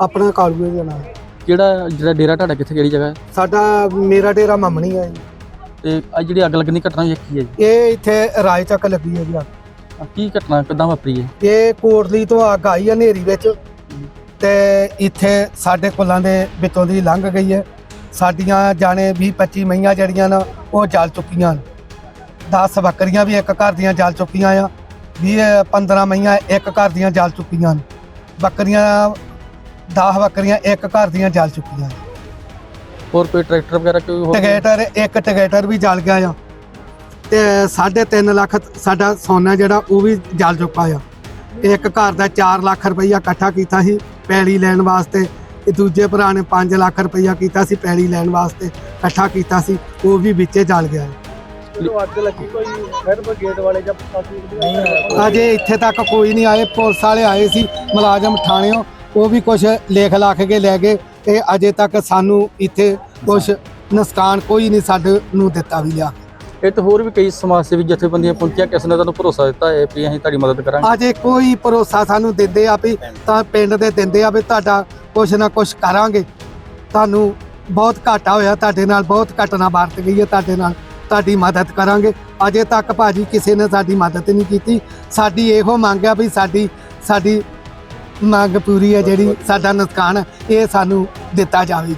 ਆਪਣਾ ਕਾਲੂਏ ਦੇ ਨਾਲ। ਕਿਹੜਾ ਜਿਹੜਾ ਡੇਰਾ ਤੁਹਾਡਾ ਕਿੱਥੇ ਕਿਹੜੀ ਜਗ੍ਹਾ? ਹੈ ਸਾਡਾ ਮੇਰਾ ਡੇਰਾ ਮਾਮਣੀ ਹੈ ਜੀ। ਤੇ ਆ ਜਿਹੜੀ ਅੱਗ ਲੱਗਣ ਦੀ ਘਟਨਾ ਹੋਈ ਹੈ ਕੀ ਹੈ ਜੀ? ਇਹ ਇੱਥੇ ਰਾਏ ਚੱਕ ਲੱਗੀ ਹੈ ਜੀ ਅੱਗ। ਆਹ ਕੀ ਘਟਨਾ ਕਿੱਦਾਂ ਵਾਪਰੀ ਹੈ? ਇਹ ਕੋਟਲੀ ਤੋਂ ਅੱਗ ਆਈ ਹੈ ਹਨੇਰੀ ਵਿੱਚ। ਤੇ ਇੱਥੇ ਸਾਡੇ ਕੁੱਲਾਂ ਦੇ ਵਿੱਚੋਂ ਦੀ ਲੰਘ ਗਈ ਹੈ। ਸਾਡੀਆਂ ਜਾਣੇ 20 25 ਮਈਆਂ ਜਿਹੜੀਆਂ ਨਾ ਉਹ ਜਲ ਚੁੱਕੀਆਂ ਨੇ। 10 ਬੱਕਰੀਆਂ ਵੀ ਇੱਕ ਘਰ ਦੀਆਂ ਜਲ ਚੁੱਕੀਆਂ ਆ। 20 15 ਮਈਆਂ ਇੱਕ ਘਰ ਦੀਆਂ ਜਲ ਚੁੱਕੀਆਂ ਨੇ। ਬੱਕਰੀਆਂ 10 ਬੱਕਰੀਆਂ ਇੱਕ ਘਰ ਦੀਆਂ ਜਲ ਚੁੱਕੀਆਂ ਨੇ। ਹੋਰ ਕੋਈ ਟਰੈਕਟਰ ਵਗੈਰਾ ਕੋਈ ਹੋਰ? ਟਿਕੇਟਰ ਇੱਕ ਟਿਕੇਟਰ ਵੀ ਜਲ ਗਿਆ ਆ। ਤੇ 3.5 ਲੱਖ ਸਾਡਾ ਸੋਨਾ ਜਿਹੜਾ ਉਹ ਵੀ ਜਲ ਚੁੱਕਾ ਆ। ਇੱਕ ਘਰ ਦਾ 4 ਲੱਖ ਰੁਪਈਆ ਇਕੱਠਾ ਕੀਤਾ ਸੀ ਪੈਲੀ ਲੈਣ ਵਾਸਤੇ ਤੇ ਦੂਜੇ ਭਰਾ ਨੇ 5 ਲੱਖ ਰੁਪਈਆ ਕੀਤਾ ਸੀ ਪੈਲੀ ਲੈਣ ਵਾਸਤੇ ਇਕੱਠਾ ਕੀਤਾ ਸੀ ਉਹ ਵੀ ਵਿੱਚੇ ਜਲ ਗਿਆ। ਅੱਗ ਲੱਗੀ ਕੋਈ ਫਾਇਰ ਬ੍ਰਿਗੇਡ ਵਾਲੇ ਜਾਂ ਪ੍ਰਸ਼ਾਸਨ ਅਜੇ ਇੱਥੇ ਤੱਕ ਕੋਈ ਨਹੀਂ ਆਏ ਪੁਲਿਸ ਵਾਲੇ ਆਏ ਸੀ ਮੁਲਾਜ਼ਮ ਥਾਣਿਓਂ ਉਹ ਵੀ ਕੁਝ ਲੇਖ ਲੱਖ ਕੇ ਲੈ ਗਏ ਤੇ ਅਜੇ ਤੱਕ ਸਾਨੂੰ ਇੱਥੇ ਕੁਝ ਨੁਕਸਾਨ ਕੋਈ ਨਹੀਂ ਸਾਡੇ ਨੂੰ ਦਿੱਤਾ ਵੀ ਲਿਆ ਇਹ ਤਾਂ ਹੋਰ ਵੀ ਕਈ ਸਮਾਜ ਸੇਵੀ ਜਥੇਬੰਦੀਆਂ ਪਹੁੰਚੀਆਂ ਕਿਸ ਨੇ ਤੁਹਾਨੂੰ ਭਰੋਸਾ ਦਿੱਤਾ ਹੈ ਵੀ ਅਸੀਂ ਤੁਹਾਡੀ ਮਦਦ ਕਰਾਂਗੇ। ਅਜੇ ਕੋਈ ਭਰੋਸਾ ਸਾਨੂੰ ਦਿੰਦੇ ਆ ਵੀ ਤਾਂ ਪਿੰਡ ਦੇ ਦਿੰਦੇ ਆ ਵੀ ਤੁਹਾਡਾ ਕੁਛ ਨਾ ਕੁਛ ਕਰਾਂਗੇ। ਤੁਹਾਨੂੰ ਬਹੁਤ ਘਾਟਾ ਹੋਇਆ ਤੁਹਾਡੇ ਨਾਲ ਬਹੁਤ ਘਟਨਾ ਵਰਤ ਗਈ ਹੈ ਤੁਹਾਡੇ ਨਾਲ ਤੁਹਾਡੀ ਮਦਦ ਕਰਾਂਗੇ। ਅਜੇ ਤੱਕ ਭਾਜੀ ਕਿਸੇ ਨੇ ਸਾਡੀ ਮਦਦ ਨਹੀਂ ਕੀਤੀ। ਸਾਡੀ ਇਹੋ ਮੰਗ ਆ ਵੀ ਸਾਡੀ ਸਾਡੀ ਮੰਗ ਪੂਰੀ ਹੈ ਜਿਹੜੀ ਸਾਡਾ ਨੁਕਸਾਨ ਇਹ ਸਾਨੂੰ ਦਿੱਤਾ ਜਾਵੇ ਜੀ।